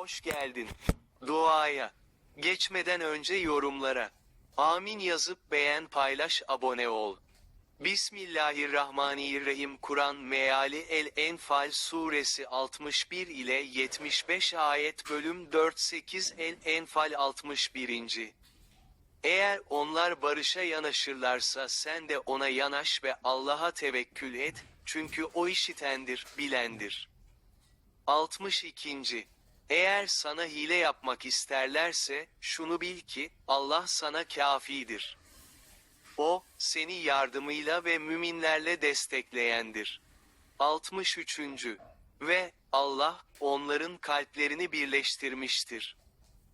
Hoş geldin. Duaya. Geçmeden önce yorumlara. Amin yazıp beğen paylaş abone ol. Bismillahirrahmanirrahim Kur'an meali El-Enfal suresi 61 ile 75 ayet bölüm 4-8 El-Enfal 61. Eğer onlar barışa yanaşırlarsa sen de ona yanaş ve Allah'a tevekkül et, çünkü o işitendir, bilendir. 62. Eğer sana hile yapmak isterlerse, şunu bil ki, Allah sana kafidir. O, seni yardımıyla ve müminlerle destekleyendir. 63. Ve, Allah, onların kalplerini birleştirmiştir.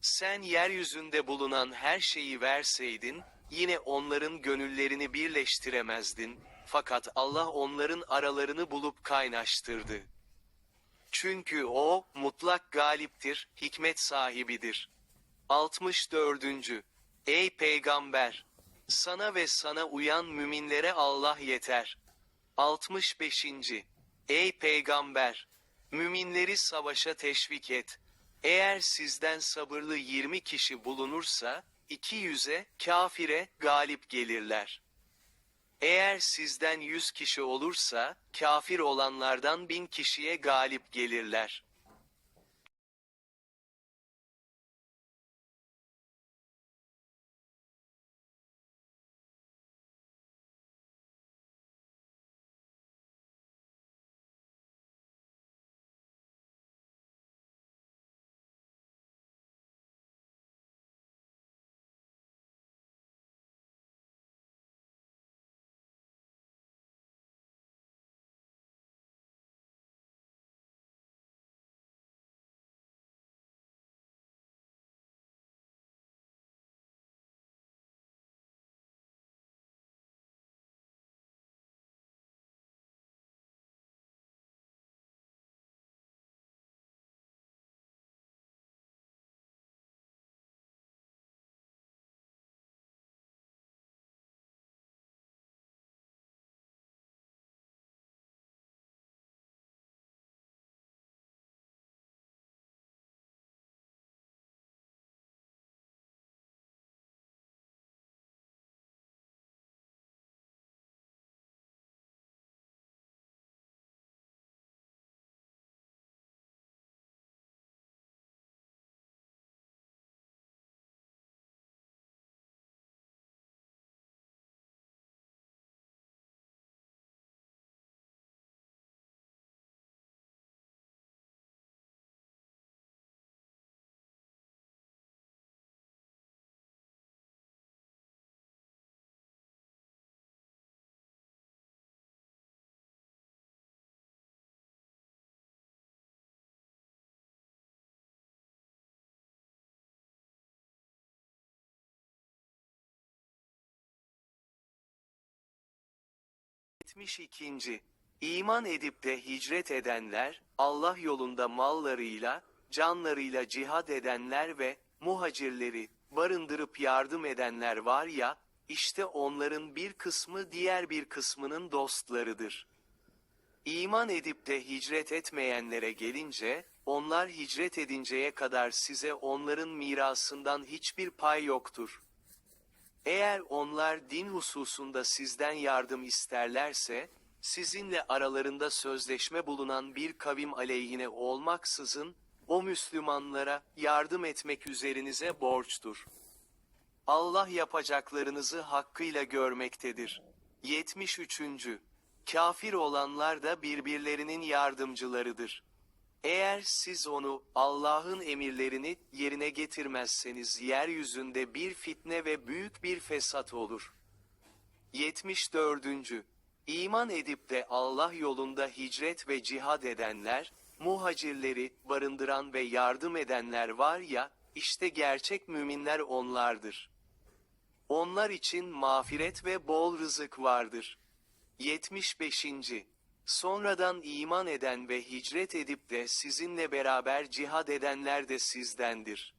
Sen yeryüzünde bulunan her şeyi verseydin, yine onların gönüllerini birleştiremezdin, fakat Allah onların aralarını bulup kaynaştırdı. Çünkü o, mutlak galiptir, hikmet sahibidir. 64. Ey Peygamber! Sana ve sana uyan müminlere Allah yeter. 65. Ey Peygamber! Müminleri savaşa teşvik et. Eğer sizden sabırlı 20 kişi bulunursa, 200'e, kafire, galip gelirler. Eğer sizden 100 kişi olursa, kafir olanlardan 1000 kişiye galip gelirler. Yetmiş ikinci. İman edip de hicret edenler, Allah yolunda mallarıyla, canlarıyla cihad edenler ve muhacirleri barındırıp yardım edenler var ya, işte onların bir kısmı diğer bir kısmının dostlarıdır. İman edip de hicret etmeyenlere gelince, onlar hicret edinceye kadar size onların mirasından hiçbir pay yoktur. Eğer onlar din hususunda sizden yardım isterlerse, sizinle aralarında sözleşme bulunan bir kavim aleyhine olmaksızın, o Müslümanlara yardım etmek üzerinize borçtur. Allah yapacaklarınızı hakkıyla görmektedir. 73. Kafir olanlar da birbirlerinin yardımcılarıdır. Eğer siz onu, Allah'ın emirlerini yerine getirmezseniz yeryüzünde bir fitne ve büyük bir fesat olur. 74. İman edip de Allah yolunda hicret ve cihad edenler, muhacirleri barındıran ve yardım edenler var ya, işte gerçek müminler onlardır. Onlar için mağfiret ve bol rızık vardır. 75. Sonradan iman eden ve hicret edip de sizinle beraber cihad edenler de sizdendir.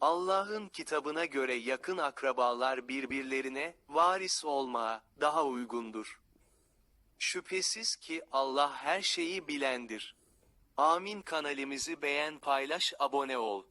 Allah'ın kitabına göre yakın akrabalar birbirlerine varis olmaya daha uygundur. Şüphesiz ki Allah her şeyi bilendir. Amin kanalimizi beğen paylaş abone ol.